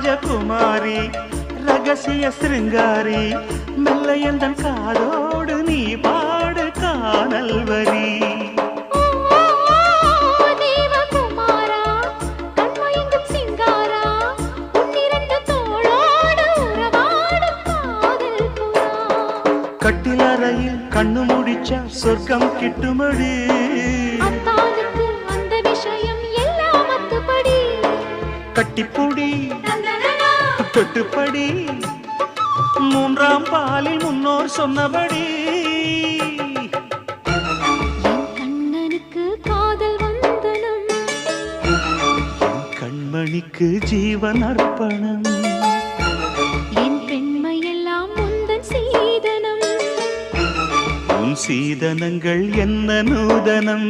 ராஜகுமாரி ரகசிய சிருங்காரி மெல்ல எந்தன் காதோடு நீ பாடு காணல் வரி. கட்டிலறையில் கண்ணு முடிச்சா சொர்க்கம் கிட்டுமடி. கட்டிப்புடி தொட்டுப்படி. மூன்றாம் பாலில் முன்னோர் சொன்னபடி. கண்ணனுக்கு காதல் வந்தனம். கண்மணிக்கு ஜீவன் அர்ப்பணம். என் பெண்மையெல்லாம் முந்தன் சீதனம். உன் சீதனங்கள் என்ன நூதனம்?